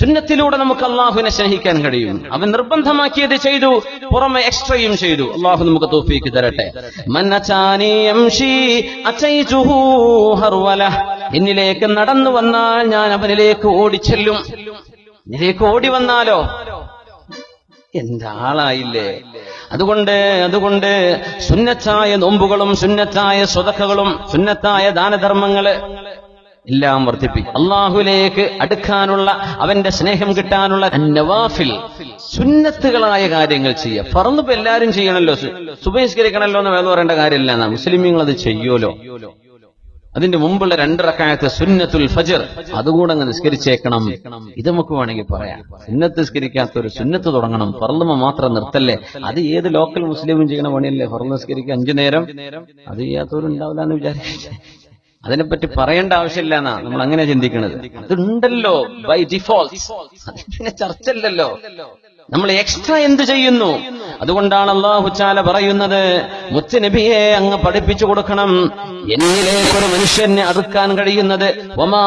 സുന്നത്തിലൂടെ നമുക്ക് അള്ളാഹുവിനെ സ്നേഹിക്കാൻ കഴിയും. അവൻ നിർബന്ധമാക്കിയത് ചെയ്തു പുറമെ എക്സ്ട്രയും ചെയ്തു. അള്ളാഹു നമുക്ക് തോഫീക്ക് തരട്ടെ. എന്നിലേക്ക് നടന്നു വന്നാൽ ഞാൻ അവനിലേക്ക് ഓടിച്ചെല്ലും. എന്നിലേക്ക് ഓടി വന്നാലോ? എന്താളായില്ലേ അതുകൊണ്ട് അതുകൊണ്ട് സുന്നത്തായ നോമ്പുകളും സുന്നത്തായ സ്വതക്കകളും സുന്നത്തായ ദാനധർമ്മങ്ങൾ എല്ലാം വർദ്ധിപ്പിക്കും. അള്ളാഹുലേക്ക് അടുക്കാനുള്ള അവന്റെ സ്നേഹം കിട്ടാനുള്ള നവാഫിൽ സുന്നത്തുകളായ കാര്യങ്ങൾ ചെയ്യുക. പറന്നിപ്പോ എല്ലാരും ചെയ്യണല്ലോ. സുപരിഷ്കരിക്കണല്ലോ എന്ന് വേദം പറയേണ്ട കാര്യമില്ല. എന്നാ മുസ്ലിമീങ്ങൾ അത് ചെയ്യുമല്ലോ. അതിന്റെ മുമ്പുള്ള രണ്ട് റക്കായത്ത് സുന്നത്തുൽ ഫജർ. അതുകൂടെ അങ്ങ് നിസ്കരിച്ചേക്കണം. ഇത് നമുക്ക് വേണമെങ്കിൽ പറയാം. സുന്നത്ത് നിസ്കരിക്കാത്ത ഒരു സുന്നത്ത് തുടങ്ങണം. ഫർളുമ മാത്രം നിർത്തല്ലേ? അത് ഏത് ലോക്കൽ മുസ്ലിമും ചെയ്യണ പണിയല്ലേ? ഫർൾ നിസ്കരിക്കുക അഞ്ചു നേരം. അത് ചെയ്യാത്തവരുണ്ടാവില്ല എന്ന് വിചാരിച്ചു അതിനെപ്പറ്റി പറയേണ്ട ആവശ്യമില്ല എന്നാ നമ്മൾ അങ്ങനെ ചിന്തിക്കുന്നത്. അതുണ്ടല്ലോ ബൈ ഡിഫോൾട്ട് പിന്നെ ചർച്ച ഇല്ലല്ലോ നമ്മൾ എക്സ്ട്രാ എന്ത് ചെയ്യുന്നു? അതുകൊണ്ടാണ് അള്ളാഹുച്ചാല പറയുന്നത് മുത്തുനബിയെ അങ്ങ് പഠിപ്പിച്ചു കൊടുക്കണം. എന്നിലേക്ക് ഒരു മനുഷ്യനെ അടുക്കാൻ കഴിയുന്നത് വമാ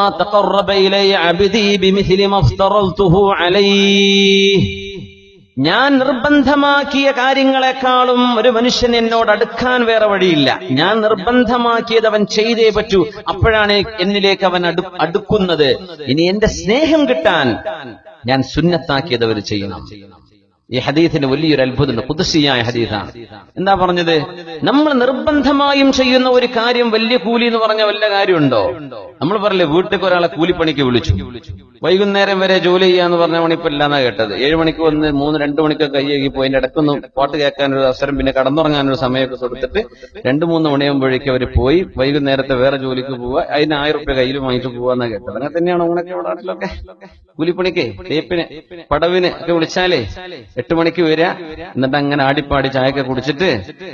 ഞാൻ നിർബന്ധമാക്കിയ കാര്യങ്ങളെക്കാളും ഒരു മനുഷ്യൻ എന്നോട് അടുക്കാൻ വേറെ വഴിയില്ല. ഞാൻ നിർബന്ധമാക്കിയത് അവൻ ചെയ്തേ പറ്റൂ. അപ്പോഴാണ് എന്നിലേക്ക് അവൻ അടു അടുക്കുന്നത്. ഇനി എന്റെ സ്നേഹം കിട്ടാൻ ഞാൻ സുന്നത്താക്കിയത് അവർ ചെയ്യണം. ഈ ഹദീസിന് വലിയൊരു അത്ഭുതമുണ്ട് കുതിസിയായ ഹദീസാണ്. എന്താ പറഞ്ഞത്? നമ്മൾ നിർബന്ധമായും ചെയ്യുന്ന ഒരു കാര്യം വലിയ കൂലി എന്ന് പറഞ്ഞ വല്ല കാര്യമുണ്ടോ? നമ്മൾ പറയില്ലേ വീട്ടിലേക്ക് ഒരാളെ കൂലിപ്പണിക്ക് വിളിച്ചു. വൈകുന്നേരം വരെ ജോലി ചെയ്യാന്ന് പറഞ്ഞ മണിപ്പോ ഇല്ലാന്നാ കേട്ടത്. ഏഴ് മണിക്ക് വന്ന് മൂന്ന് രണ്ട് മണിക്ക് കൈയേകി പോയി അതിന്റെ ഇടക്കൊന്ന് പാട്ട് കേൾക്കാനൊരു അവസരം പിന്നെ കടന്നുറങ്ങാനൊരു സമയമൊക്കെ കൊടുത്തിട്ട് രണ്ട് മൂന്ന് മണിയാകുമ്പോഴേക്കും അവർ പോയി. വൈകുന്നേരത്തെ വേറെ ജോലിക്ക് പോവുക. അതിന് ആയിരം റുപ്യ കയ്യിൽ വാങ്ങിച്ചു പോവാന്നാ കേട്ടത്. അങ്ങനെ തന്നെയാണ്? ഊണൊക്കെ ഇവിടെ കൂലിപ്പണിക്ക് തേപ്പിന് പടവിന് ഒക്കെ വിളിച്ചാലേ എട്ട് മണിക്ക് വരിക. എന്നിട്ട് അങ്ങനെ ആടിപ്പാടി ചായയൊക്കെ കുടിച്ചിട്ട്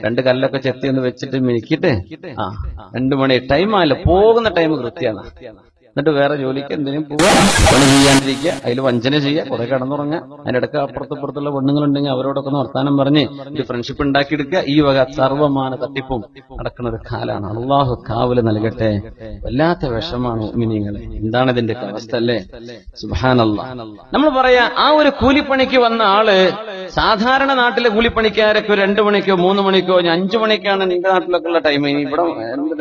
രണ്ട് കല്ലൊക്കെ ചെത്തി ഒന്ന് വെച്ചിട്ട് മിനിക്കിട്ട് ആ രണ്ടു മണി ടൈം ആയല്ലോ. പോകുന്ന ടൈം കൃത്യമാണ് എന്നിട്ട് വേറെ ജോലിക്ക് എന്തിനും പോവാ. പണി ചെയ്യാണ്ടിരിക്കുക. അതിൽ വഞ്ചന ചെയ്യുക. കുറെ കടന്നുറങ്ങുക. അതിന്റെ ഇടയ്ക്ക് അപ്പുറത്ത് ഇപ്പുറത്തുള്ള പെണ്ണുങ്ങളുണ്ടെങ്കിൽ അവരോടൊക്കെ വർത്താനം പറഞ്ഞ് ഒരു ഫ്രണ്ട്ഷിപ്പ് ഉണ്ടാക്കിയെടുക്കുക. ഈ വക സർവമാന തട്ടിപ്പും നടക്കുന്ന ഒരു കാലാണ്. അള്ളാഹു കാവൽ നൽകട്ടെ. വല്ലാത്ത വിഷമാണ് മിനിങ്ങളെ എന്താണ് ഇതിന്റെ അവസ്ഥ അല്ലേ? സുബാനല്ല നമ്മൾ പറയാ ആ ഒരു കൂലിപ്പണിക്ക് വന്ന ആൾ സാധാരണ നാട്ടിലെ കൂലിപ്പണിക്കാരൊക്കെ രണ്ടു മണിക്കോ മൂന്ന് മണിക്കോ അഞ്ചു മണിക്കാണ് നിന്റെ നാട്ടിലൊക്കെ ഉള്ള ടൈം ഇവിടെ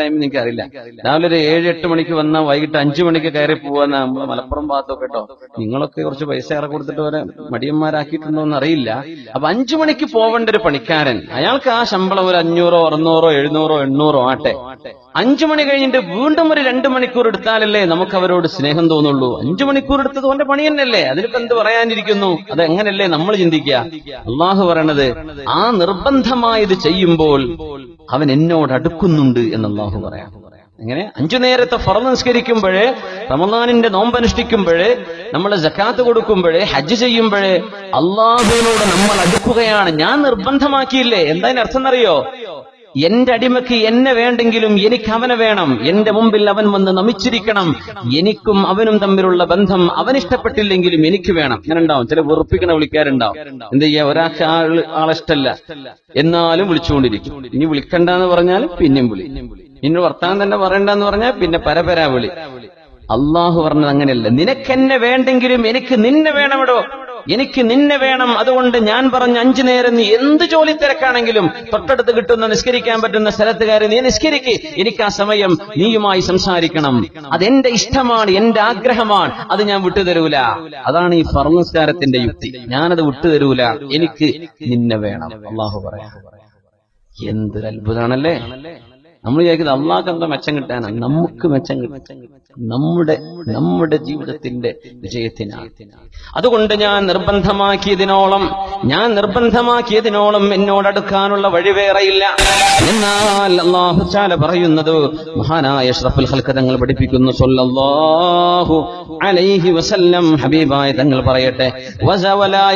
ടൈം എനിക്ക് അറിയില്ല രാവിലെ ഒരു ഏഴ് എട്ട് മണിക്ക് വന്ന വൈകിട്ട് അഞ്ചു മണിക്ക് കയറി പോവാന്ന് നമ്മൾ മലപ്പുറം ഭാഗത്തൊക്കെ കേട്ടോ നിങ്ങളൊക്കെ കുറച്ച് പൈസ ഏറെ കൊടുത്തിട്ട് വരെ മടിയന്മാരാക്കിയിട്ടുണ്ടോ എന്ന് അറിയില്ല അപ്പൊ അഞ്ചു മണിക്ക് പോവേണ്ട ഒരു പണിക്കാരൻ അയാൾക്ക് ആ ശമ്പളം ഒരു അഞ്ഞൂറോ അറുന്നൂറോ എഴുന്നൂറോ എണ്ണൂറോ ആട്ടെ. അഞ്ചു മണി കഴിഞ്ഞിട്ട് വീണ്ടും ഒരു രണ്ട് മണിക്കൂർ എടുത്താലല്ലേ നമുക്ക് അവരോട് സ്നേഹം തോന്നുള്ളൂ. അഞ്ചു മണിക്കൂർ എടുത്തത് ഓന്റെ പണി തന്നെയല്ലേ? അതിലിപ്പോ എന്ത് പറയാനിരിക്കുന്നു? അത് എങ്ങനെയല്ലേ നമ്മൾ ചിന്തിക്കുക അള്ളാഹു പറയണത് ആ നിർബന്ധമായത് ചെയ്യുമ്പോൾ അവൻ എന്നോട് അടുക്കുന്നുണ്ട് എന്ന് അള്ളാഹു പറയാം. എങ്ങനെ? അഞ്ചു നേരത്തെ ഫറ നിസ്കരിക്കുമ്പോഴേ റമദാനിന്റെ നോമ്പനുഷ്ഠിക്കുമ്പോഴേ നമ്മൾ ജക്കാത്ത് കൊടുക്കുമ്പോഴേ ഹജ്ജ് ചെയ്യുമ്പോഴേ അള്ളാഹുവിനോട് നമ്മൾ അടുക്കുകയാണ്. ഞാൻ നിർബന്ധമാക്കിയില്ലേ? എന്താ അർത്ഥം എന്നറിയോ? എന്റെ അടിമയ്ക്ക് എന്നെ വേണ്ടെങ്കിലും എനിക്ക് അവനെ വേണം. എന്റെ മുമ്പിൽ അവൻ വന്ന് നമിച്ചിരിക്കണം. എനിക്കും അവനും തമ്മിലുള്ള ബന്ധം അവൻ ഇഷ്ടപ്പെട്ടില്ലെങ്കിലും എനിക്ക് വേണം. അങ്ങനെ ഉണ്ടാവും ചില വെറുപ്പിക്കണ വിളിക്കാറുണ്ടാവും എന്ത് ചെയ്യാ? ഒരാൾ ആൾ ആളിഷ്ടല്ല എന്നാലും വിളിച്ചുകൊണ്ടിരിക്കും. ഇനി വിളിക്കണ്ടെന്ന് പറഞ്ഞാൽ പിന്നെയും വിളി. ഇനി വർത്താനം തന്നെ പറയണ്ടെന്ന് പറഞ്ഞാൽ പിന്നെ പരപരാ വിളി. അള്ളാഹു പറഞ്ഞത് അങ്ങനെയല്ല. നിനക്കെന്നെ വേണ്ടെങ്കിലും എനിക്ക് നിന്നെ വേണമെടോ. എനിക്ക് നിന്നെ വേണം. അതുകൊണ്ട് ഞാൻ പറഞ്ഞ അഞ്ചു നേരം നീ എന്ത് ജോലി തിരക്കാണെങ്കിലും തൊട്ടടുത്ത് കിട്ടുന്ന നിസ്കരിക്കാൻ പറ്റുന്ന സ്ഥലത്തുകാരെ നീ നിസ്കരിക്ക്. എനിക്ക് ആ സമയം നീയുമായി സംസാരിക്കണം. അതെന്റെ ഇഷ്ടമാണ് എന്റെ ആഗ്രഹമാണ്. അത് ഞാൻ വിട്ടുതരൂല. അതാണ് ഈ ഫർമസ്കാരത്തിന്റെ യുക്തി. ഞാനത് വിട്ടുതരൂല. എനിക്ക് നിന്നെ വേണം. അള്ളാഹു പറയാ. എന്തൊരു അത്ഭുതമാണല്ലേ നമ്മൾ വിചാരിക്കുന്നത് അള്ളാഹ് എന്താ മെച്ചം കിട്ടാനാണ് നമുക്ക് മെച്ചം കിട്ടും. നമ്മുടെ നമ്മുടെ ജീവിതത്തിന്റെ വിജയത്തിനാണ്. അതുകൊണ്ട് ഞാൻ നിർബന്ധമാക്കിയതിനോളം ഞാൻ നിർബന്ധമാക്കിയതിനോളം എന്നോടടുക്കാനുള്ള വഴി വേറെയില്ല. എന്നാൽ അള്ളാഹു ചാല പറയുന്നത് മഹാനായ ഷറഫുൽ ഹൽക്ക തങ്ങൾ പഠിപ്പിക്കുന്നു സല്ലല്ലാഹു അലൈഹി വസല്ലം. ഹബീബായ തങ്ങൾ പറയട്ടെ വസവലാ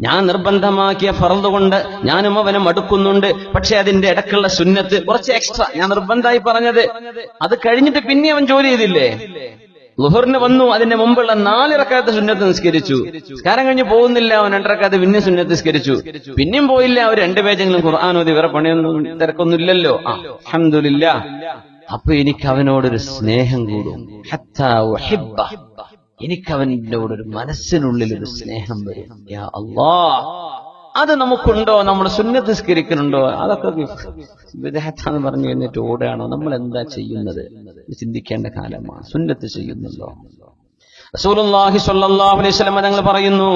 ഞാൻ നിർബന്ധമാക്കിയ ഫറദ് കൊണ്ട് ഞാനും അവനെ അടുക്കുന്നുണ്ട്. പക്ഷെ അതിന്റെ ഇടക്കുള്ള സുന്നത്ത് കുറച്ച് എക്സ്ട്രാ ഞാൻ നിർബന്ധമായി പറഞ്ഞത് അത് കഴിഞ്ഞിട്ട് പിന്നെ അവൻ ജോലി ചെയ്തില്ലേ? ലുഹറിന് വന്നു അതിന്റെ മുമ്പുള്ള നാലിറക്കാത്ത സുന്നത്ത് നിസ്കരിച്ചു. നിസ്കാരം കഴിഞ്ഞ് പോകുന്നില്ല അവൻ രണ്ടിറക്കാത്ത പിന്നെ സുന്നത്ത് നിസ്കരിച്ചു. പിന്നെയും പോയില്ല അവർ രണ്ടു പേജെങ്കിലും ഖുർആൻ ഓതി വേറെ പണിയൊന്നും തിരക്കൊന്നും ഇല്ലല്ലോ അഹമ്മദില്ല അപ്പൊ എനിക്ക് അവനോടൊരു സ്നേഹം കൂടും. ഉഹിബ്ബ. എനിക്ക് ഒരു മനസ്സിനുള്ളിൽ ഒരു സ്നേഹം വരും. യാ അല്ലാ അത് നമുക്കുണ്ടോ? നമ്മൾ സുന്നത്ത് നിസ്കരിക്കുന്നുണ്ടോ? അതൊക്കെ വിദേഹത്താന്ന് പറഞ്ഞു കഴിഞ്ഞിട്ട് ഓടുകയാണോ? നമ്മൾ എന്താ ചെയ്യുന്നത് ചിന്തിക്കേണ്ട കാലമാണ്. സുന്നത്ത് ചെയ്യുന്നുണ്ടോ? റസൂലുള്ളാഹി സ്വല്ലല്ലാഹു അലൈഹി വസല്ലം തങ്ങൾ പറയുന്നു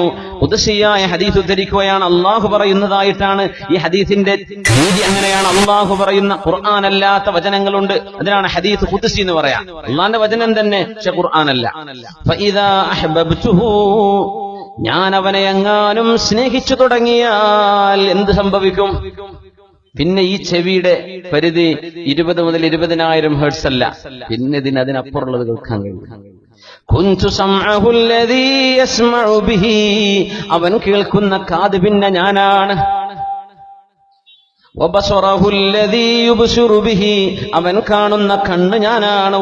ഉദസിയായ ഹദീസ് ഉദ്ധരിക്കുകയാണ് അള്ളാഹു പറയുന്നതായിട്ടാണ്. ഈ ഹദീസിന്റെ രീതി അങ്ങനെയാണ്. അള്ളാഹു പറയുന്ന ഖുർആൻ അല്ലാത്ത വചനങ്ങളുണ്ട്. അതിനാണ് ഹദീസ് ഖുദ്സി എന്ന് പറയാം. അള്ളാന്റെ വചനം തന്നെ പക്ഷെ ഖുർആൻ അല്ല ഞാൻ അവനെ എങ്ങാനും സ്നേഹിച്ചു തുടങ്ങിയാൽ എന്ത് സംഭവിക്കും? പിന്നെ ഈ ചെവിയുടെ പരിധി ഇരുപത് മുതൽ ഇരുപതിനായിരം ഹേർട്സ് അല്ല. പിന്നെ ഇതിന് അതിനപ്പുറമുള്ളത് കേൾക്കാൻ കഴിയും. അവൻ കേൾക്കുന്ന കാത് പിന്നെ ഞാനാണ്. അവൻ കാണുന്ന കണ്ണ് ഞാനാണ്.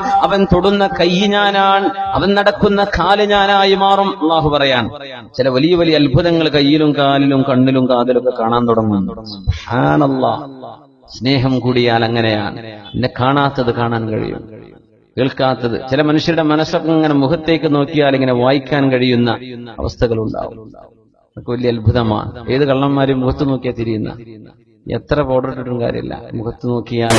അവൻ തൊടുന്ന കൈ ഞാനാണ്. അവൻ നടക്കുന്ന കാൽ ഞാനായി മാറും. അള്ളാഹു പറയാൻ. ചില വലിയ വലിയ അത്ഭുതങ്ങൾ കയ്യിലും കാലിലും കണ്ണിലും കാതിലും ഒക്കെ കാണാൻ തുടങ്ങും. സ്നേഹം കൂടിയാൽ അങ്ങനെയാണ്. എന്നെ കാണാത്തത് കാണാൻ കഴിയും. കേൾക്കാത്തത്. ചില മനുഷ്യരുടെ മനസ്സൊക്കെ ഇങ്ങനെ മുഖത്തേക്ക് നോക്കിയാൽ ഇങ്ങനെ വായിക്കാൻ കഴിയുന്ന അവസ്ഥകൾ ഉണ്ടാവും വലിയ അത്ഭുതമാണ്. ഏത് കള്ളന്മാരും മുഖത്ത് നോക്കിയാൽ തിരിയുന്ന? എത്ര പൗഡർ കാര്യമില്ല. മുഖത്ത് നോക്കിയാൽ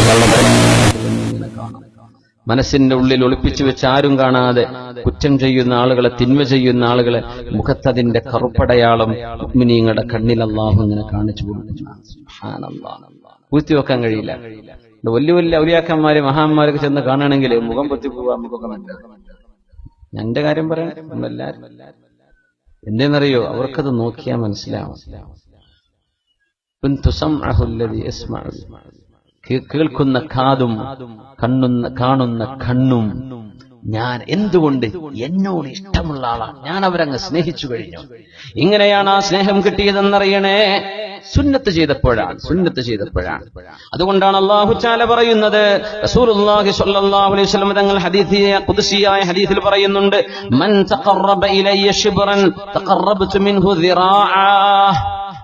മനസ്സിന്റെ ഉള്ളിൽ ഒളിപ്പിച്ചു വെച്ച് ആരും കാണാതെ കുറ്റം ചെയ്യുന്ന ആളുകളെ തിന്മ ചെയ്യുന്ന ആളുകളെ മുഖത്തതിന്റെ കറുപ്പടയാളം മുഗ്മിനീങ്ങളുടെ കണ്ണിൽ അള്ളാഹു ഇങ്ങനെ കാണിച്ചു കൊടുക്കുന്നു. പൂഴ്ത്തി വെക്കാൻ കഴിയില്ല. വലിയ വലിയ ഔലിയാക്കന്മാര് മഹാന്മാരൊക്കെ ചെന്ന് കാണുകയാണെങ്കിൽ മുഖം പൊത്തി പോവാ നമുക്കൊക്കെ നല്ലത്. എന്റെ കാര്യം പറയാൻ നമ്മളെല്ലാരും എന്തെന്നറിയോ അവർക്കത് നോക്കിയാൽ മനസ്സിലാവും. കേൾക്കുന്ന കാതും കണ്ണുന്ന കാണുന്ന കണ്ണും ഞാൻ എന്തുകൊണ്ട് എന്നോട് ഇഷ്ടമുള്ള ആളാണ് ഞാൻ അവരങ്ങ് സ്നേഹിച്ചു കഴിഞ്ഞു. ഇങ്ങനെയാണ് ആ സ്നേഹം കിട്ടിയതെന്നറിയണേ. സുന്നത്ത് ചെയ്തപ്പോഴാണ് സുന്നത്ത് ചെയ്തപ്പോഴാണ്. അതുകൊണ്ടാണ് അള്ളാഹു ചാല പറയുന്നത്. തങ്ങൾ ഹദീസിയായ ഖുദ്സിയായ ഹദീസിൽ പറയുന്നുണ്ട് മൻ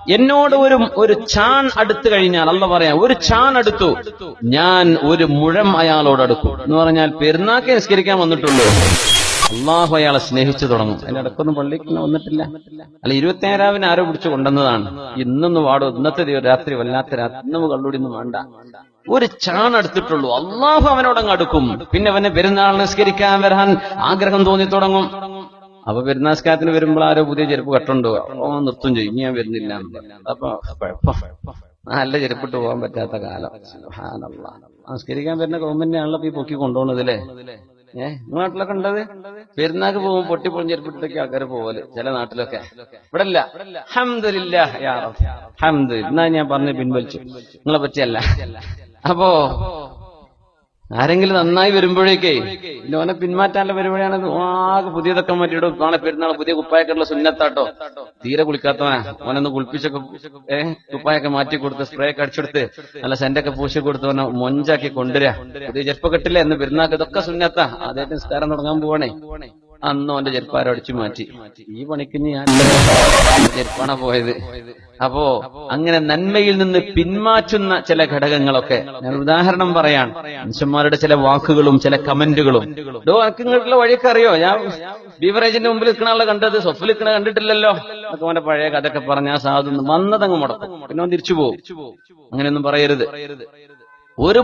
എന്നോട് ഒരു ഒരു ചാൺ അടുത്തു കഴിഞ്ഞാൽ അല്ല പറയാം ഒരു ചാൺ അടുത്തു ഞാൻ ഒരു മുഴം അയാളോട് അടുക്കും. എന്ന് പറഞ്ഞാൽ പെരുന്നാക്ക് നിസ്കരിക്കാൻ വന്നിട്ടുള്ളൂ. അള്ളാഹു അയാളെ സ്നേഹിച്ചു തുടങ്ങും. അതിന്റെ ഇടക്കൊന്നും പള്ളിക്ക് വന്നിട്ടില്ല. അല്ല ഇരുപത്തിയേഴാവിന് ആരോ പിടിച്ചു കൊണ്ടുവന്നതാണ്. ഇന്നൊന്ന് പാടും ഇന്നത്തെ രാത്രി വല്ലാത്ത രാത്രി ഇന്നും കള്ളുടിയൊന്നും വേണ്ട. ഒരു ചാണെടുത്തിട്ടുള്ളൂ അള്ളാഹു അവനോടങ്ങ് അടുക്കും. പിന്നെ അവനെ പെരുന്നാൾ നിസ്കരിക്കാൻ വരാൻ ആഗ്രഹം തോന്നി തുടങ്ങും. അപ്പൊ പെരുന്നാസ്കാരത്തിന് വരുമ്പോൾ ആരോ പുതിയ ചെരുപ്പ് കട്ടുണ്ടോ? ഓ നൃത്തം ചെയ്യും. ഞാൻ വരുന്നില്ല. അപ്പൊ നല്ല ചെരുപ്പിട്ട് പോകാൻ പറ്റാത്ത കാലം. നമസ്കരിക്കാൻ വരുന്ന ഗവൺമെന്റിനെ ആണല്ലോ ഇപ്പൊ ഈ പൊക്കി കൊണ്ടുപോകുന്നത് അല്ലേ? ഏഹ് നാട്ടിലൊക്കെ ഉണ്ടത്? പെരുന്നാക്ക് പോകുമ്പോൾ പൊട്ടി പൊളിഞ്ഞ ചെരുപ്പിട്ടൊക്കെ ആൾക്കാർ പോവൽ ചില നാട്ടിലൊക്കെ. ഇവിടെ അല്ല ഹംദില്ല. ഹംദുലില്ലാ. എന്നാ ഞാൻ പറഞ്ഞ് പിൻവലിച്ചു. നിങ്ങളെ പറ്റിയല്ല. അപ്പോ ആരെങ്കിലും നന്നായി വരുമ്പോഴേക്കേ ലോനെ പിന്മാറ്റാനുള്ള പരിപാടിയാണത് ആകെ പുതിയതൊക്കെ മാറ്റിയിടും. നാളെ പെരുന്നാൾ പുതിയ കുപ്പായൊക്കെയുള്ള സുന്നത്താട്ടോ. തീരെ കുളിക്കാത്തവനാ. ഓനൊന്ന് കുളിപ്പിച്ചൊക്കെ ഏഹ് കുപ്പായൊക്കെ മാറ്റി കൊടുത്ത് സ്പ്രേ ഒക്കെ അടിച്ചെടുത്ത് നല്ല സെന്റൊക്കെ പൂശി കൊടുത്തവനെ മൊഞ്ചാക്കി കൊണ്ടുവരാ. പുതിയ ചെരുപ്പ് കെട്ടില്ല എന്ന് പെരുന്നാൾക്ക് ഇതൊക്കെ സുന്നത്താ. ആദ്യമായിട്ട് നിസ്കാരം തുടങ്ങാൻ പോവാണേ. അന്ന് അവന്റെ ചെരുപ്പാരോ അടിച്ചു മാറ്റി. ഈ പണിക്ക് ഞാൻ ചെരുപ്പാണ പോയത്? അപ്പോ അങ്ങനെ നന്മയിൽ നിന്ന് പിന്മാറ്റുന്ന ചില ഘടകങ്ങളൊക്കെ ഞാൻ ഉദാഹരണം പറയാൻ. മനുഷ്യന്മാരുടെ ചില വാക്കുകളും ചില കമന്റുകളും. ഡോ ഇങ്ങോട്ടുള്ള വഴിയൊക്കെ അറിയോ? ഞാൻ ബീവറേജിന്റെ മുമ്പിൽ നിൽക്കണ ആളെ കണ്ടത്. സൊഫിൽ നിൽക്കണ കണ്ടിട്ടില്ലല്ലോ. അവന്റെ പഴയ കഥയൊക്കെ പറഞ്ഞ ആ സാധു വന്നതങ്ങ് മുടക്കും. പിന്നെ തിരിച്ചു പോകും. അങ്ങനെയൊന്നും പറയരുത്. ഒരു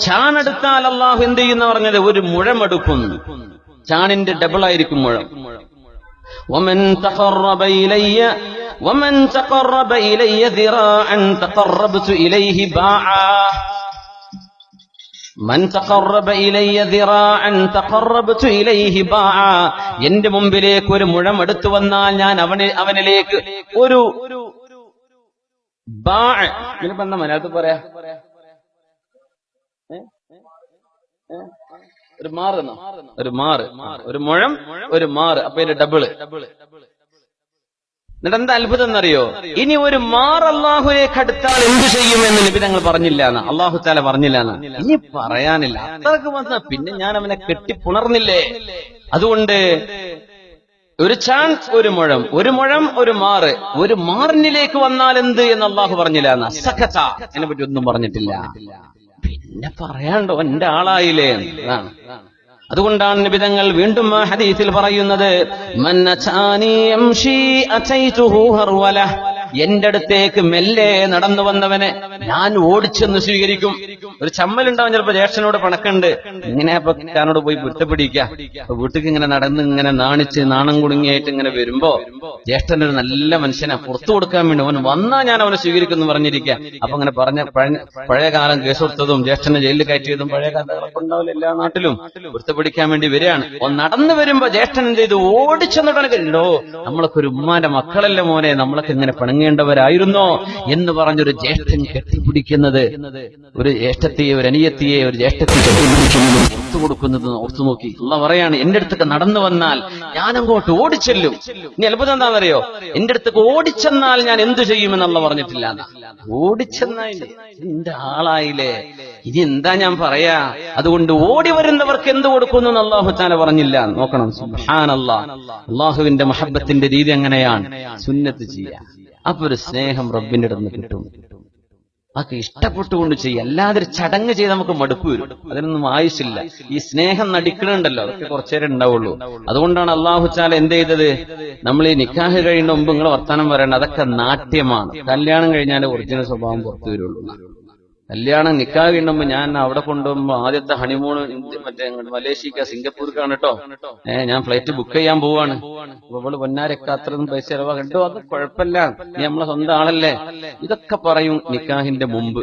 ചാണെടുത്താൽ അള്ളാഹു എന്ത് ചെയ്യുന്ന പറഞ്ഞത്? ഒരു മുഴമെടുക്കുന്നു. ചാണിന്റെ ഡബിൾ ആയിരിക്കും മുഴം ومن تقرب إلي ومن تقرب إلي ذراعا تقربت إليه باعا മൻ തഖറബ ഇലയ്യ ദിറാഅൻ തഖറബ്തു ഇലൈഹി ബാഅ എന്റെ മുമ്പിലേക്ക് ഒരു മുഴം എടുത്തു വന്നാൽ ഞാൻ അവനെ അവനിലേക്ക് ഒരു ബാഅ ഇതിനിപ്പോ എന്താ മലയാളത്തിൽ പറയാ ഏ? ഏ? ഒരു മാറ് ഒരു മാറ്. ഒരു മുഴം ഒരു മാറ്. അപ്പൊ ഇതിന്റെ ഡബിൾ എന്നിട്ട് എന്താ അത്ഭുതം എന്നറിയോ ഇനി ഒരു മാർ അള്ളാഹുലേക്ക് അടുത്താൽ എന്ത് ചെയ്യുമെന്ന് നബി ഞങ്ങൾ പറഞ്ഞില്ല എന്ന്. അള്ളാഹു താല പറഞ്ഞില്ല എന്ന്. ഇനി പറയാനില്ല. അത്രയ്ക്ക് വന്ന പിന്നെ ഞാൻ അവനെ കെട്ടിപ്പുണർന്നില്ലേ അതുകൊണ്ട് ഒരു ചാൻസ് ഒരു മുഴം. ഒരു മുഴം ഒരു മാറ്. ഒരു മാറിനിലേക്ക് വന്നാൽ എന്ത് എന്ന് അള്ളാഹു പറഞ്ഞില്ല എന്ന്. സഖത്ത. അതിനെ പറ്റി ഒന്നും പറഞ്ഞിട്ടില്ല. പിന്നെ പറയാണ്ടോ എന്റെ ആളായില്ലേ? അതാണ്. അതുകൊണ്ടാണ് നിബിതങ്ങൾ വീണ്ടും ആ ഹദീസിൽ പറയുന്നത് എന്റെ അടുത്തേക്ക് മെല്ലെ നടന്നു വന്നവനെ ഞാൻ ഓടിച്ചെന്ന് സ്വീകരിക്കും. ഒരു ചമ്മലുണ്ടാവും ചിലപ്പോ ജ്യേഷ്ഠനോട് പണക്കുണ്ട്. ഇങ്ങനെ അപ്പൊ ഞാനോട് പോയി വിട്ടുപിടിക്കുക വീട്ടിൽ ഇങ്ങനെ നടന്ന് ഇങ്ങനെ നാണിച്ച് നാണം കുടുങ്ങിയായിട്ട് ഇങ്ങനെ വരുമ്പോ ജ്യേഷ്ഠൻ ഒരു നല്ല മനുഷ്യനെ. പുറത്തു കൊടുക്കാൻ വേണ്ടി അവൻ വന്നാ ഞാൻ അവനെ സ്വീകരിക്കും എന്ന് പറഞ്ഞിരിക്കുക അപ്പൊ അങ്ങനെ പറഞ്ഞ പഴ- പഴയ കാലം കേസ് കൊടുത്തതും ജ്യേഷ്ഠനെ ജയിലിൽ കയറ്റിയതും പഴയ കാലത്തുണ്ടാവില്ല എല്ലാ നാട്ടിലും. വൃത്തി പിടിക്കാൻ വേണ്ടി വരികയാണ്. നടന്നു വരുമ്പോ ജ്യേഷ്ഠൻ എന്ത് ചെയ്തു? കണ്ടോ നമ്മളൊക്കെ ഒരു ഉമ്മാന്റെ മക്കളല്ല മോനെ. നമ്മളൊക്കെ ഇങ്ങനെ പിണങ്ങേണ്ടവരായിരുന്നോ എന്ന് പറഞ്ഞൊരു ജ്യേഷ്ഠൻ കെട്ടിപ്പിടിക്കുന്നത് ഒരു ജ്യേഷ്ഠത്തെയെ ഒരു അനിയത്തിയെ ഒരു ജ്യേഷ്ഠത്തെ കെട്ടിപ്പിടിക്കുന്നത് ഓർത്തു കൊടുക്കുന്നത് ഓർത്തു നോക്കി. ഉള്ള പറയാണ് എന്റെ അടുത്തൊക്കെ നടന്നു വന്നാൽ ഞാൻ അങ്ങോട്ട് ഓടിച്ചെല്ലും. ഇനി അത്ഭുതം എന്താണെന്നറിയോ? എന്റെ അടുത്തൊക്കെ ഓടിച്ചെന്നാൽ ഞാൻ എന്തു ചെയ്യുമെന്നുള്ള പറഞ്ഞിട്ടില്ല. ഓടിച്ചെന്നെ ഓടിച്ചെന്നായില്ലേ ആളായില്ലേ? ഇനി എന്താ ഞാൻ പറയാ? അതുകൊണ്ട് ഓടി വരുന്നവർക്ക് എന്ത് കൊടുക്കുന്നു അള്ളാഹു താല പറഞ്ഞില്ല. നോക്കണം. അള്ളാഹുവിന്റെ മഹബത്തിന്റെ രീതി എങ്ങനെയാണ് സുന്നത്ത് ചെയ്യാ. അപ്പൊ ഒരു സ്നേഹം റബ്ബിന്റെ അടുത്ത് നിന്ന് കിട്ടും. അതൊക്കെ ഇഷ്ടപ്പെട്ടുകൊണ്ട് ചെയ്യുക അല്ലാതെ ഒരു ചടങ്ങ് ചെയ്ത് നമുക്ക് മടുപ്പ് വരും. അതിനൊന്നും ആയുസില്ല ഈ സ്നേഹം നടിക്കണുണ്ടല്ലോ. അതൊക്കെ കുറച്ചേരെ ഉണ്ടാവുള്ളൂ. അതുകൊണ്ടാണ് അള്ളാഹു ചാല എന്ത് ചെയ്തത്? നമ്മൾ ഈ നിക്കാഹ് കഴിയുന്ന മുമ്പ് നിങ്ങൾ വർത്തമാനം പറയണം അതൊക്കെ നാട്യമാണ്. കല്യാണം കഴിഞ്ഞാൽ ഒറിജിനൽ സ്വഭാവം പുറത്തു വരുള്ളൂ. കല്യാണം നിക്കാ വീണ്ടുമ്പോ ഞാൻ അവിടെ കൊണ്ടുപോകുമ്പോ ആദ്യത്തെ ഹണിമൂണ് മറ്റേ മലേഷ്യക്ക സിംഗപ്പൂർക്കാണ് കേട്ടോ. ഏഹ് ഞാൻ ഫ്ലൈറ്റ് ബുക്ക് ചെയ്യാൻ പോവാണ്. അവൾ പൊന്നാരൊക്കെ അത്രയും പൈസ ചെലവാ കണ്ടോ. അത് കുഴപ്പമില്ല. നീ നമ്മളെ സ്വന്തം ആളല്ലേ? ഇതൊക്കെ പറയും നിക്കാഹിന്റെ മുമ്പ്.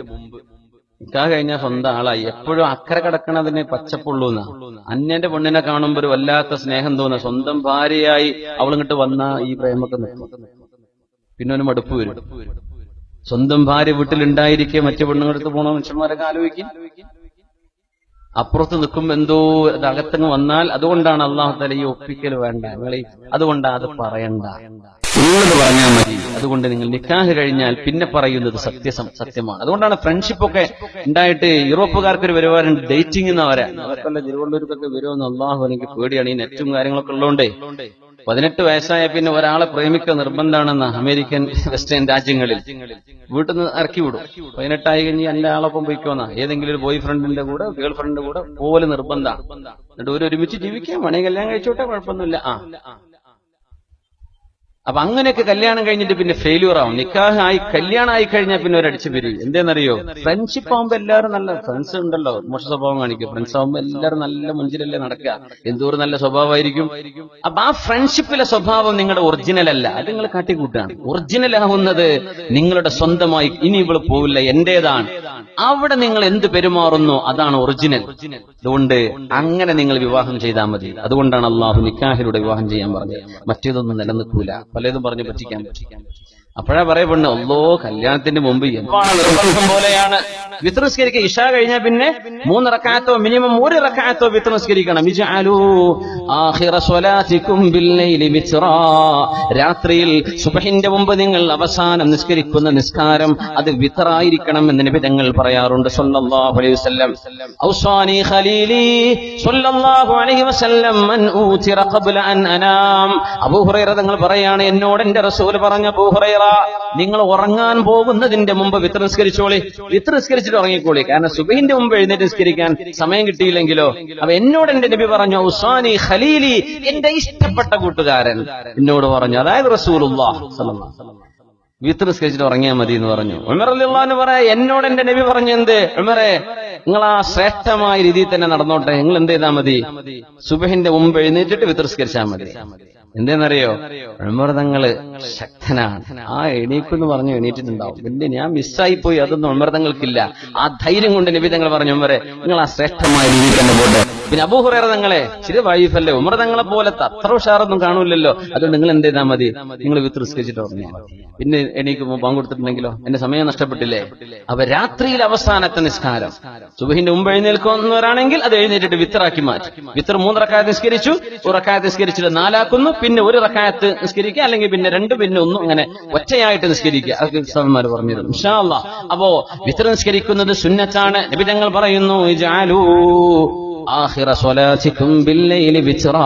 നിക്കാ കഴിഞ്ഞാൽ സ്വന്തം ആളായി. എപ്പോഴും അക്കരെ കിടക്കണതിന് പച്ചപ്പുള്ളൂന്ന. അന്യന്റെ പെണ്ണിനെ കാണുമ്പോ ഒരു വല്ലാത്ത സ്നേഹം തോന്നുക സ്വന്തം ഭാര്യയായി അവളിങ്ങോട്ട് വന്ന ഈ പ്രേമൊക്കെ നിൽക്കും പിന്നെ ഒരു മടുപ്പ് വരും. സ്വന്തം ഭാര്യ വീട്ടിലുണ്ടായിരിക്കെ മറ്റു പെണ്ണുങ്ങളടുത്ത് പോണോ? മനുഷ്യന്മാരൊക്കെ ആലോചിക്കും. അപ്പുറത്ത് നിൽക്കുമ്പോ എന്തോ അത് അകത്തങ്ങ് വന്നാൽ അതുകൊണ്ടാണ് അള്ളാഹു തല ഈ ഒപ്പിക്കൽ വേണ്ട. നിങ്ങൾ അതുകൊണ്ടാണ് അതുകൊണ്ടാ അത് പറയണ്ട. പറഞ്ഞാൽ മതി. അതുകൊണ്ട് നിങ്ങൾ നിക്കാഹ് കഴിഞ്ഞാൽ പിന്നെ പറയുന്നത് സത്യസം സത്യമാണ്. അതുകൊണ്ടാണ് ഫ്രണ്ട്ഷിപ്പ് ഒക്കെ ഉണ്ടായിട്ട് യൂറോപ്പുകാർക്ക് ഒരു വരുവാറുണ്ട് ഡേറ്റിംഗ് എന്ന് പറയാം. അവർക്കല്ല തിരുവള്ളൂർക്കൊക്കെ വരുമെന്ന് അള്ളാഹു എനിക്ക് പേടിയാണ്. ഈ നെറ്റും കാര്യങ്ങളൊക്കെ ഉള്ളതുകൊണ്ടേ പതിനെട്ട് വയസ്സായ പിന്നെ ഒരാളെ പ്രേമിക്ക നിർബന്ധമാണെന്ന് അമേരിക്കൻ വെസ്റ്റേൺ രാജ്യങ്ങളിൽ. വീട്ടിൽ നിന്ന് ഇറക്കി വിടും. പതിനെട്ടായി കഴിഞ്ഞ് എന്റെ ആളൊപ്പം പോയിക്കോന്ന. ഏതെങ്കിലും ഒരു ബോയ് ഫ്രണ്ടിന്റെ കൂടെ ഗേൾ ഫ്രണ്ടിന്റെ കൂടെ പോലെ നിർബന്ധമാണ് എന്നിട്ട് ഒരു ഒരുമിച്ച് ജീവിക്കാം വേണമെങ്കിൽ കല്യാണം കഴിച്ചോട്ടെ കുഴപ്പമൊന്നുമില്ല. ആ. അപ്പൊ അങ്ങനെയൊക്കെ കല്യാണം കഴിഞ്ഞിട്ട് പിന്നെ ഫെയിലിയർ ആവും. നിക്കാഹ് ആയി കല്യാണം ആയി കഴിഞ്ഞാൽ പിന്നെ ഒരു അടിച്ചു പിരി എന്തേന്നറിയോ? ഫ്രണ്ട്ഷിപ്പ് ആവുമ്പോ എല്ലാവരും നല്ല ഫ്രണ്ട്സ് ഉണ്ടല്ലോ. മോശ സ്വഭാവം കാണിക്കും. ഫ്രണ്ട്സ് ആവുമ്പോ എല്ലാവരും നല്ല മുഞ്ചിലല്ലേ നടക്കുക. എന്തോറും നല്ല സ്വഭാവമായിരിക്കും. അപ്പൊ ആ ഫ്രണ്ട്ഷിപ്പിലെ സ്വഭാവം നിങ്ങളുടെ ഒറിജിനൽ അല്ല. അത് നിങ്ങൾ കാട്ടിക്കൂട്ടാണ്. ഒറിജിനൽ ആവുന്നത് നിങ്ങളുടെ സ്വന്തമായി ഇനി ഇവൾ പോവില്ല എന്റേതാണ്. അവിടെ നിങ്ങൾ എന്ത് പെരുമാറുന്നു അതാണ് ഒറിജിനൽ അതുകൊണ്ട് അങ്ങനെ നിങ്ങൾ വിവാഹം ചെയ്താൽ മതി. അതുകൊണ്ടാണ് അള്ളാഹു നിക്കാഹിലൂടെ വിവാഹം ചെയ്യാൻ പറഞ്ഞത്. മറ്റേതൊന്നും നിലനിൽക്കൂല. പലതും പറഞ്ഞു പറ്റിക്കാൻ പറ്റിക്കാൻ അപ്പോഴാ പറയപ്പെടുന്നത് ഒല്ലോ കല്യാണത്തിന്റെ മുമ്പ് പോലെയാണ്? വിത്രസ്കരിക്കുക ഇഷ കഴിഞ്ഞാൽ പിന്നെ മൂന്ന് റക്കായത്തോ മിനിമം ഒരു ഇറക്കാത്തോ വിത്രസ്കരിക്കണം. രാത്രിയിൽ സുബഹിന്റെ മുമ്പ് നിങ്ങൾ അവസാനം നിസ്കരിക്കുന്ന നിസ്കാരം അത് വിത്തറായിരിക്കണം എന്ന് നിബിധങ്ങൾ പറയാറുണ്ട്. സല്ലല്ലാഹു അലൈഹി വസല്ലം. ഔസാനി ഖലീലി സല്ലല്ലാഹു അലൈഹി വസല്ലം മൻ അനാം. തങ്ങൾ പറയാണ് എന്നോട് എന്റെ റസൂൽ പറഞ്ഞ അബൂ ഹുറൈറ നിങ്ങൾ ഉറങ്ങാൻ പോകുന്നതിന്റെ മുമ്പ് വിത്ര നിസ്കരിച്ചോളി. വിത്ര നിസ്കരിച്ചിട്ട് ഉറങ്ങിക്കോളി. കാരണം സുബഹിന്റെ മുമ്പ് എഴുന്നേറ്റ് നിസ്കരിക്കാൻ സമയം കിട്ടിയില്ലെങ്കിലോ. അപ്പൊ എന്നോട് എന്റെ നബി പറഞ്ഞു ഔസാനി ഖലീലി എന്റെ ഇഷ്ടപ്പെട്ട കൂട്ടുകാരൻ. എന്നോട് പറഞ്ഞു അതായത് അലൈഹി നിസ്കരിച്ചിട്ട് ഉറങ്ങിയാൽ മതി എന്ന് പറഞ്ഞു. ഉമർ പറയാ എന്നോട് എന്റെ നബി പറഞ്ഞു എന്ത്? ഉമറെ നിങ്ങൾ ആ ശ്രേഷ്ഠമായ രീതിയിൽ തന്നെ നടന്നോട്ടെ. നിങ്ങൾ എന്ത് ചെയ്താൽ മതി? സുബഹിന്റെ മുമ്പ് എഴുന്നേറ്റിട്ട് വിത്രസ്കരിച്ചാൽ മതി. എന്തെന്നറിയോ? ഉമർ തങ്ങൾ ശക്തനാണ്. ആ എണീക്കെന്ന് പറഞ്ഞു എണീറ്റിട്ടുണ്ടാവും. പിന്നെ ഞാൻ മിസ്സായി പോയി അതൊന്നും ഉമർ തങ്ങൾക്കില്ല. ആ ധൈര്യം കൊണ്ട് നബി തങ്ങൾ പറഞ്ഞു വരെ നിങ്ങൾ ആ ശ്രേഷ്ഠമായ രീതിയിൽ തന്നെ പോട്ടെ. പിന്നെ അബൂഹുറേറ തങ്ങളെ ചില വൈഫല്ലേ ഉമർ തങ്ങളെ പോലത്തെ അത്ര ഉഷാറൊന്നും കാണൂലല്ലോ അതുകൊണ്ട് നിങ്ങൾ എന്ത് ചെയ്താൽ മതി? നിങ്ങൾ വിത്രസ്കരിച്ചിട്ട് ഉറങ്ങിയാൽ മതി. പിന്നെ എനിക്ക് പങ്കെടുത്തിട്ടുണ്ടെങ്കിലോ എന്റെ സമയം നഷ്ടപ്പെട്ടില്ലേ? അപ്പൊ രാത്രിയിൽ അവസാനത്തെ നിസ്കാരം. സുബഹിന്റെ മുമ്പ് എഴുന്നേൽക്കുന്നവരാണെങ്കിൽ അത് എഴുന്നേറ്റിട്ട് വിത്തറാക്കി മാറ്റി. വിത്തർ മൂന്ന് റക്കായത്ത് നിസ്കരിച്ചു ഒരു റക്കായത്ത് നിസ്കരിച്ചിട്ട് നാലാക്കുന്നു പിന്നെ ഒരു റക്കായത്ത് നിസ്കരിക്കുക അല്ലെങ്കിൽ പിന്നെ രണ്ട് പിന്നെ ഒന്നും അങ്ങനെ ഒറ്റയായിട്ട് നിസ്കരിക്കുക. അത് ഉസ്താദന്മാർ പറഞ്ഞിരുന്നു ഇൻഷാ അല്ലാ. അപ്പോ വിത്ര നിസ്കരിക്കുന്നത് സുന്നത്താണ്. നബി തങ്ങൾ പറയുന്നു ഇജാലൂ ആഖിറ സ്വലാസിക്കും ബില്ലൈലി വിച്റാ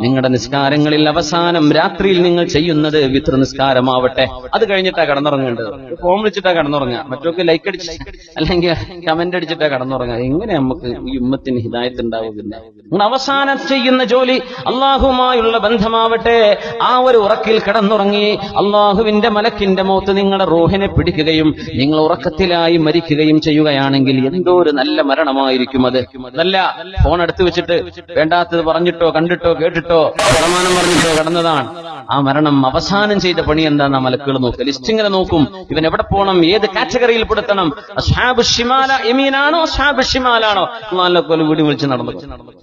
നിങ്ങളുടെ നിസ്കാരങ്ങളിൽ അവസാനം രാത്രിയിൽ നിങ്ങൾ ചെയ്യുന്നത് വിത്ര നിസ്കാരമാവട്ടെ. അത് കഴിഞ്ഞിട്ടാ കടന്നുറങ്ങേണ്ടത്. ഫോം വിളിച്ചിട്ടാ കടന്നുറങ്ങുക. മറ്റൊക്കെ ലൈക്ക് അടിച്ച് അല്ലെങ്കിൽ കമന്റ് അടിച്ചിട്ടാ കടന്നുറങ്ങുക. എങ്ങനെ നമുക്ക് ഈ ഉമ്മത്തിന് ഹിദായത്ത് ഉണ്ടാവുന്നില്ല നിങ്ങൾ അവസാനം ചെയ്യുന്ന ജോലി അള്ളാഹുമായുള്ള ബന്ധമാവട്ടെ. ആ ഒരു ഉറക്കിൽ കടന്നുറങ്ങി അള്ളാഹുവിന്റെ മലക്കിന്റെ മുഖത്ത് നിങ്ങളുടെ റോഹിനെ പിടിക്കുകയും നിങ്ങൾ ഉറക്കത്തിലായി മരിക്കുകയും ചെയ്യുകയാണെങ്കിൽ എന്തോ ഒരു നല്ല മരണമായിരിക്കും അത്. അതല്ല ഫോൺ എടുത്തു വെച്ചിട്ട് വേണ്ടാത്തത് പറഞ്ഞിട്ടോ കണ്ടിട്ടോ കേട്ടിട്ടോ വർത്തമാനം പറഞ്ഞിട്ടോ കടന്നതാണ്. ആ മരണം അവസാനം ചെയ്ത പണി എന്താന്ന് മലക്കുകൾ നോക്കുക ലിസ്റ്റ് ഇങ്ങനെ നോക്കും. ഇവൻ എവിടെ പോകണം? ഏത് കാറ്റഗറിയിൽ പെടുത്തണം? അസ്ഹാബ് ഷിമാല എമീനാണോ അസ്ഹാബ് ഷിമാലാണോ? അള്ളാഹുലെ വീട് വിളിച്ച് നടന്നു.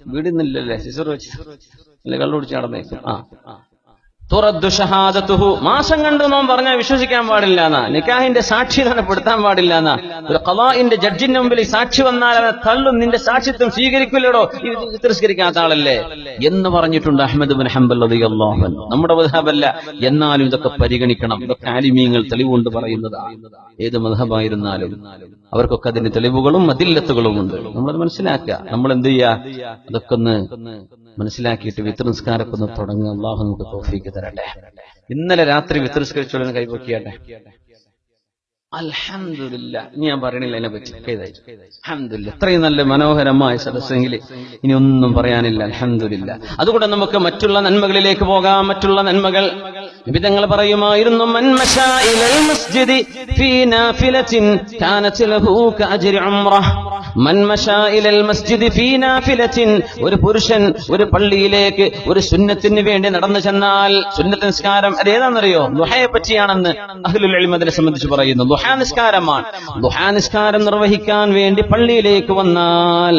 വീടുന്നില്ലല്ലേ? സിസർ വെച്ച്. അല്ലെ കള്ളു പിടിച്ച് നടന്നേക്കും. ആ. തുറദ്ദു ഷഹാദത്തുഹു. മാസം കണ്ടു നോൻ പറഞ്ഞാൽ വിശ്വസിക്കാൻ പാടില്ല എന്നാ. നിക്കാഹിന്റെ സാക്ഷി തന്നെ പെടുത്താൻ പാടില്ല എന്നാ. ഒരു കലാഇന്റെ ജഡ്ജിന്റെ മുമ്പിൽ ഈ സാക്ഷി വന്നാൽ അവനെ തള്ളും. നിന്റെ സാക്ഷിത്വം സ്വീകരിക്കില്ലടോ. തിരസ്കരിക്കാത്ത ആളല്ലേ? എന്ന് പറഞ്ഞിട്ടുണ്ട് അഹമ്മദ് ബിൻ ഹംബൽ അൻഹു. നമ്മുടെ മധബല്ല എന്നാലും ഇതൊക്കെ പരിഗണിക്കണം. ഇതൊക്കെ ആലിമീങ്ങൾ തെളിവുകൊണ്ട് പറയുന്നതാണ് ഏത് മദ്ഹബായിരുന്നാലും. അവർക്കൊക്കെ അതിന്റെ തെളിവുകളും അതില്ലത്തുകളും ഉണ്ട്. നമ്മളത് മനസ്സിലാക്കുക. നമ്മൾ എന്ത് ചെയ്യുക അതൊക്കെ ഒന്ന് മനസ്സിലാക്കിയിട്ട് വിത്ര നിസ്കാരമൊക്കെ ഒന്ന് തുടങ്ങുക അള്ളാഹു നമുക്ക് തോഫിക്ക് തരട്ടെ. ഇന്നലെ രാത്രി വിത്ര നിസ്കരിച്ചോളെ കൈപൊക്കിയാട്ടെ അൽഹംദുലില്ല. ഇനി ഞാൻ പറയണില്ല എന്നെ പറ്റി. അൽഹംദുലില്ല. ഇത്രയും നല്ല മനോഹരമായ സദസ്സെങ്കിൽ ഇനി ഒന്നും പറയാനില്ല. അൽഹംദുലില്ല. അതുകൊണ്ട് നമുക്ക് മറ്റുള്ള നന്മകളിലേക്ക് പോകാം. മറ്റുള്ള നന്മകൾ വിധങ്ങൾ പറയുമായിരുന്നു. മൻ മശാ ഇലൽ മസ്ജിദി ഫീ നാഫിലത്തിൻ കാനത് ലഹു കഅജ്രി ഉംറഹ്. ഒരു പുരുഷൻ ഒരു പള്ളിയിലേക്ക് ഒരു സുന്നത്തിന് വേണ്ടി നടന്നു ചെന്നാൽ സുന്നത്ത് നിസ്കാരം അത് ഏതാണെന്നറിയോ ദുഹയെ പറ്റിയാണെന്ന് അഹ്ലുൽ ഇൽമ അതിനെ സംബന്ധിച്ച് പറയുന്നു. ദുഹാ നിസ്കാരമാണ്. ദുഹാ നിസ്കാരം നിർവഹിക്കാൻ വേണ്ടി പള്ളിയിലേക്ക് വന്നാൽ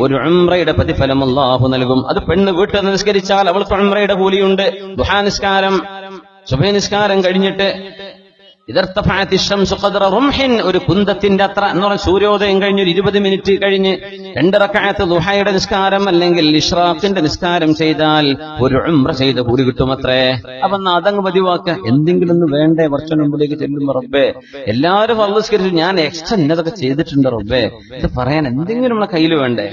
ഒരു ഉംറയുടെ പ്രതിഫലം അള്ളാഹു നൽകും. അത് പെണ്ണ് വീട്ടിൽ നിസ്കരിച്ചാൽ അവൾക്ക് ഉംറയുടെ കൂലിയുണ്ട്. ദുഹാ നിസ്കാരം സുബഹി നിസ്കാരം കഴിഞ്ഞിട്ട് ഒരു കുന്തത്തിന്റെ അത്ര എന്ന് പറഞ്ഞ സൂര്യോദയം കഴിഞ്ഞ് ഒരു ഇരുപത് മിനിറ്റ് കഴിഞ്ഞ് രണ്ട് റക്അത്ത് ദുഹയുടെ നിസ്കാരം അല്ലെങ്കിൽ ഇഷ്റാഖിന്റെ നിസ്കാരം ചെയ്താൽ ഒരു ഉംറ ചെയ്ത കൂലി കിട്ടുമത്രേ. അപ്പൊ അതങ്ങ് പതിവാക്ക? എന്തെങ്കിലും ഒന്ന് വേണ്ടേ? വർഷം മുമ്പിലേക്ക് ചെല്ലുമ്പോ റബ്ബേ എല്ലാവരും ഫർദസ്കരിച്ചു ഞാൻ എക്സ്ട്രാ ഇന്നതൊക്കെ ചെയ്തിട്ടുണ്ട് റബ്ബേ. ഇത് പറയാൻ എന്തെങ്കിലും നമ്മളെ കയ്യിൽ വേണ്ടേ?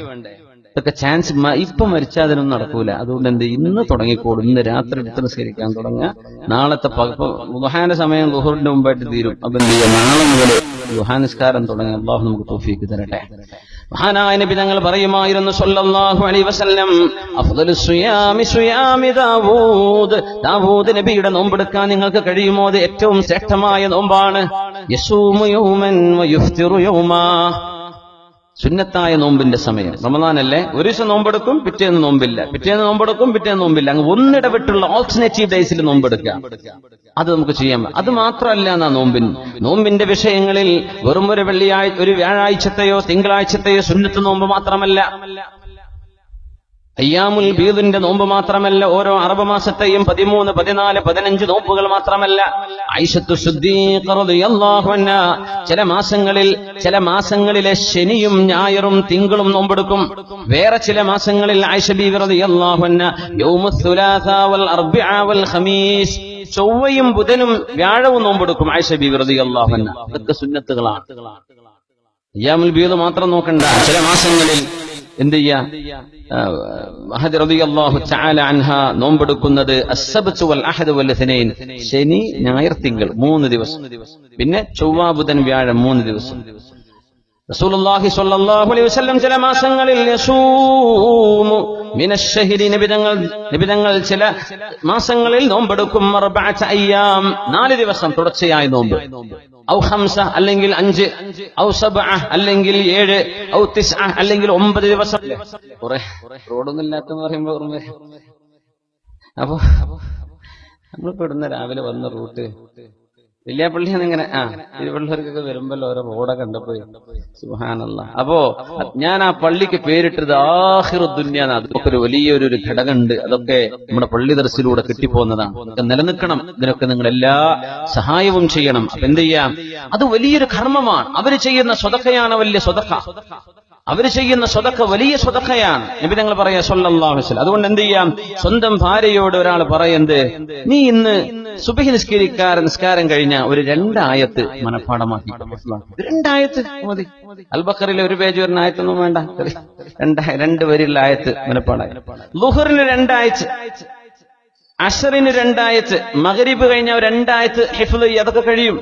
ഇതൊക്കെ ചാൻസ് ഇപ്പൊ മരിച്ചാൽ അതിനൊന്നും നടക്കൂല. അതുകൊണ്ട് എന്ത് ഇന്ന് തുടങ്ങിക്കോളും. ഇന്ന് രാത്രി എടുത്ത് നിസ്കരിക്കാൻ തുടങ്ങുക. നാളത്തെ ഗുഹാന സമയം ഗുഹറിന്റെ മുമ്പായിട്ട് തീരും. അപ്പൊ എന്ത് ചെയ്യുക? നാളെ മുതൽ ദുഹാനിസ്കാരം തുടങ്ങി അള്ളാഹു നമുക്ക് തോഫീക്ക് തരട്ടെ. മഹാനായ നബി തങ്ങൾ പറയുമായിരുന്നു സല്ലല്ലാഹു അലൈഹി വസല്ലം അഫ്ദലു സുയാമി സുയാമി ദാവൂദ്. ദാവൂദ് നബിയുടെ നോമ്പെടുക്കാൻ നിങ്ങൾക്ക് കഴിയുമോ? അത് ഏറ്റവും ശ്രേഷ്ഠമായ നോമ്പാണ്. യസൂമു യൗമൻ വയുഫ്തിറു യൗമാ. സുന്നത്തായ നോമ്പിന്റെ സമയം. റമദാനല്ലേ? ഒരു ദിവസം നോമ്പെടുക്കും പിറ്റേന്ന് നോമ്പില്ല. പിറ്റേന്ന് നോമ്പെടുക്കും പിറ്റേന്ന് നോമ്പില്ല. അങ്ങ് ഒന്നിടവിട്ടുള്ള ഓൾട്ടർനേറ്റീവ് ഡേയ്സിൽ നോമ്പെടുക്കാം അത് നമുക്ക് ചെയ്യാം അത് മാത്രമല്ല എന്നാ നോമ്പിൻ നോമ്പിന്റെ വിഷയങ്ങളിൽ വെറും ഒരു വെള്ളിയാഴ്ച ഒരു വ്യാഴാഴ്ചത്തെയോ തിങ്കളാഴ്ചത്തെയോ സുന്നത്ത് നോമ്പ് മാത്രമല്ല. അയ്യാമുൽ ബീദിന്റെ നോമ്പ് മാത്രമല്ല ഓരോ അറബ് മാസത്തെയും പതിമൂന്ന് പതിനാല് പതിനഞ്ച് നോമ്പുകൾ മാത്രമല്ല. ഐഷത്തു ചില മാസങ്ങളിൽ ചില മാസങ്ങളിലെ ശനിയും ഞായറും തിങ്കളും നോമ്പെടുക്കും. വേറെ ചില മാസങ്ങളിൽ ഖമീസ് ചൊവ്വയും ബുധനും വ്യാഴവും നോമ്പെടുക്കും ആയിഷ ബീവിറതിയല്ലാഹുവന്ന ഇതൊക്കെ സുന്നത്തുകളാണ്. അയ്യാമുൽ ബീദ് മാത്രം നോക്കണ്ട. ചില മാസങ്ങളിൽ എന്ത് ചെയ്യാ? മഹദ് റളിയല്ലാഹു തആല അൻഹ നോമ്പെടുക്കുന്നത് അഹദ് ശനി ഞായർ തിങ്കൾ മൂന്ന് ദിവസം. പിന്നെ ചൊവ്വ ബുധൻ വ്യാഴം മൂന്ന് ദിവസം. റസൂലുള്ളാഹി സ്വല്ലല്ലാഹു അലൈഹി വസല്ലം ചില മാസങ്ങളിൽ യസൂമു മിനശ്ശഹരി നബിതങ്ങൾ നബിതങ്ങൾ ചില മാസങ്ങളിൽ നോമ്പെടുക്കും അയ്യാം. നാല് ദിവസം തുടർച്ചയായി നോമ്പ്. ഔ ഹംസ അല്ലെങ്കിൽ അഞ്ച് ഔ സബ അല്ലെങ്കിൽ ഏഴ് ഔ തിസ് അല്ലെങ്കിൽ ഒമ്പത് ദിവസം. കുറെ റോഡൊന്നും ഇല്ലാത്തെന്ന് പറയുമ്പോ ഓർമ്മ അപ്പൊ നമ്മൾ ഇവിടുന്ന് രാവിലെ വന്ന റൂട്ട് വലിയപ്പള്ളി ഇങ്ങനെ ആ. തിരുവള്ളൂർക്കൊക്കെ വരുമ്പോൾ ഓരോ റോഡൊക്കെ കണ്ടപ്പോ സുഹാനല്ല അപ്പോ ഞാൻ ആ പള്ളിക്ക് പേരിട്ടത് ആഹിറുദ്ദുന്യാണ് അതൊക്കെ ഒരു വലിയൊരു ഒരു ഘടകമുണ്ട്. അതൊക്കെ നമ്മുടെ പള്ളി ദർശിലൂടെ കിട്ടിപ്പോന്നതാണ് അതൊക്കെ നിലനിൽക്കണം. ഇതിനൊക്കെ നിങ്ങൾ എല്ലാ സഹായവും ചെയ്യണം. അപ്പൊ എന്ത് ചെയ്യാം? അത് വലിയൊരു കർമ്മമാണ്. അവർ ചെയ്യുന്ന സ്വതക്കയാണ് വലിയ സ്വതക്ക. അവർ ചെയ്യുന്ന സ്വതക്ക വലിയ സ്വതക്കയാണ്. നബി ഞങ്ങൾ പറയാ അലൈഹി വസല്ലം. അതുകൊണ്ട് എന്ത് ചെയ്യാം? സ്വന്തം ഭാര്യയോട് ഒരാൾ പറയുന്നത് നീ ഇന്ന് സുബഹി നിസ്കരിക്കാർ നിസ്കാരം കഴിഞ്ഞ ഒരു രണ്ടായത്ത് മനഃപ്പാടമാക്കി രണ്ടായത്ത് മതി. അൽബക്കറിലെ ഒരു പേജ് വരുന്ന ആയത്തൊന്നും വേണ്ട. രണ്ടായ രണ്ട് വരിയുള്ള ആയത്ത് മനഃപ്പാടായി ലുഹറിന് രണ്ടായത്ത് അഷറിന് രണ്ടായത്ത് മകരീബ് കഴിഞ്ഞ രണ്ടായത്ത് ഹിഫ്ല് അതൊക്കെ കഴിയും.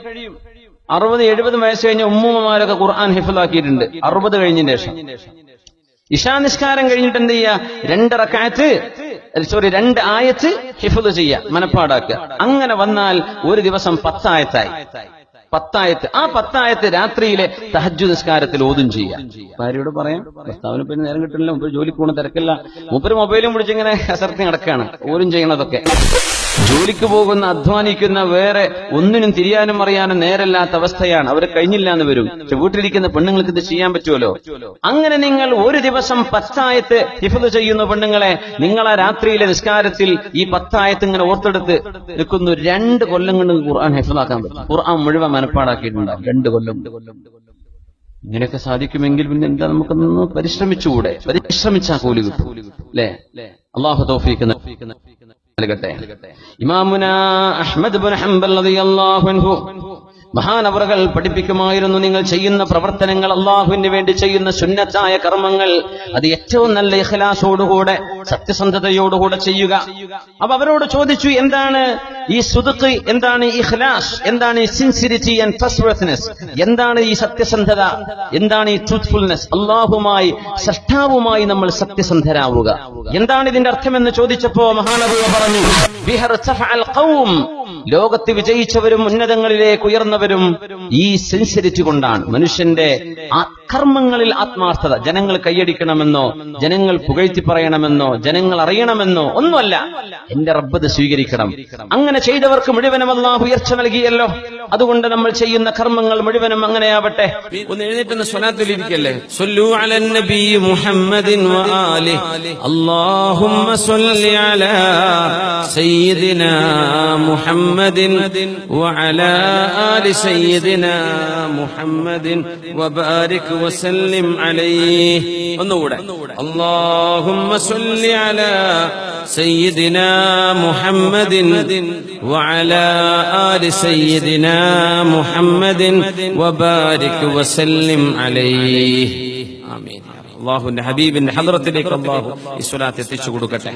അറുപത് എഴുപത് വയസ്സ് കഴിഞ്ഞ ഉമ്മുമ്മമാരൊക്കെ ഖുർആൻ ഹിഫിലാക്കിയിട്ടുണ്ട് അറുപത് കഴിഞ്ഞ ശേഷം. ഇഷാ നിസ്കാരം കഴിഞ്ഞിട്ട് എന്ത് ചെയ്യുക രണ്ട് റക്കായത്ത് സോറി രണ്ട് ആയത്ത് ഹിഫുദ് ചെയ്യുക മനപ്പാടാക്കുക. അങ്ങനെ വന്നാൽ ഒരു ദിവസം പത്തായത്തായി. പത്തായത്ത് ആ പത്തായത്ത് രാത്രിയിലെ തഹജു നിസ്കാരത്തിൽ ഓതും ചെയ്യാം. ഭാര്യയോട് പറയാം ഭർത്താവിന് പിന്നെ നേരം കിട്ടില്ല മുമ്പ് ജോലിക്ക് പോകണം തിരക്കില്ല. മുപ്പര് മൊബൈലും പിടിച്ച് ഇങ്ങനെ അസർത്തി നടക്കാണ് ഓരും ചെയ്യണതൊക്കെ. ജോലിക്ക് പോകുന്ന അധ്വാനിക്കുന്ന വേറെ ഒന്നിനും തിരിയാനും അറിയാനും നേരല്ലാത്ത അവസ്ഥയാണ്. അവർ കഴിഞ്ഞില്ല എന്ന് വരും വീട്ടിലിരിക്കുന്ന പെണ്ണുങ്ങൾക്ക് ഇത് ചെയ്യാൻ പറ്റുമല്ലോ? അങ്ങനെ നിങ്ങൾ ഒരു ദിവസം പത്തായത്ത് ഹിഫത് ചെയ്യുന്ന പെണ്ണുങ്ങളെ നിങ്ങൾ ആ രാത്രിയിലെ നിസ്കാരത്തിൽ ഈ പത്തായത്ത് ഇങ്ങനെ ഓർത്തെടുത്ത് നിൽക്കുന്നു. രണ്ട് കൊല്ലം കൊണ്ട് ഖുർആൻ ഹിഫതാക്കാൻ പറ്റും. ഖുർആൻ മുഴുവൻ മനപ്പാടാക്കിയിട്ടുണ്ടാവും രണ്ട് കൊല്ലം. ഇങ്ങനെയൊക്കെ സാധിക്കുമെങ്കിൽ പിന്നെ എന്താ നമുക്കൊന്ന് പരിശ്രമിച്ചുകൂടെ? പരിശ്രമിച്ചാ കൂലി കിട്ടും. അല്ലേ? അള്ളാഹു ബിൻ ഹംബൽ റളിയല്ലാഹു അൻഹു മഹാനവറുകൾ പഠിപ്പിക്കുമായിരുന്നു നിങ്ങൾ ചെയ്യുന്ന പ്രവർത്തനങ്ങൾ അള്ളാഹുവിന് വേണ്ടി ചെയ്യുന്ന സുന്നത്തായ കർമ്മങ്ങൾ. അത് ഏറ്റവും നല്ല ഇഖലാസോടുകൂടെ സത്യസന്ധതയോടുകൂടെ ചെയ്യുക. അപ്പൊ അവരോട് ചോദിച്ചു എന്താണ് ഈ സുതുക്ക് എന്താണ് ഈ ഇഖ്ലാസ് എന്താണ് ഈ സിൻസിരിറ്റി ആൻഡ് ട്രസ്റ്റ്വർത്തിനെസ് എന്താണ് ഈ സത്യസന്ധത എന്താണ് ഈ ട്രൂത്ത്ഫുൾനെസ് അള്ളാഹുമായി സൃഷ്ടാവുമായി നമ്മൾ സത്യസന്ധരാവുക. എന്താണ് ഇതിന്റെ അർത്ഥമെന്ന് ചോദിച്ചപ്പോ മഹാനവറുകൾ പറഞ്ഞു. ലോകത്ത് വിജയിച്ചവരും ഉന്നതങ്ങളിലേക്ക് ഉയർന്നവരും ഈ സെൻസിരിറ്റി കൊണ്ടാണ്. മനുഷ്യന്റെ കർമ്മങ്ങളിൽ ആത്മാർത്ഥത. ജനങ്ങൾ കൈയടിക്കണമെന്നോ ജനങ്ങൾ പുകഴ്ത്തി പറയണമെന്നോ ജനങ്ങൾ അറിയണമെന്നോ ഒന്നുമല്ല. എന്റെ റബ്ബത് സ്വീകരിക്കണം. അങ്ങനെ ചെയ്തവർക്ക് മുഴുവനും ഉയർച്ച നൽകിയല്ലോ. അതുകൊണ്ട് നമ്മൾ ചെയ്യുന്ന കർമ്മങ്ങൾ മുഴുവനും അങ്ങനെയാവട്ടെ. ഒന്ന് എഴുന്നേറ്റ് മുഹമ്മദിൻ വആലി അല്ലാഹുമ്മ അലാ സയ്യിദിനാ മുഹമ്മദിൻ വഅലാ ആലി സയ്യിദിനാ മുഹമ്മദിൻ വസല്ലിം അലൈഹി. ഒന്നുകൂടെ. അല്ലാഹുമ്മ അലാ سيدنا محمد وعلى آل سيدنا محمد وبارك وسلم عليه ആമീൻ അള്ളാഹുവിന്റെ ഹബീബിന്റെ ഹദ്റത്തിലേക്ക് അള്ളാഹു ഈ സ്വലാത്ത് എത്തിച്ചു കൊടുക്കട്ടെ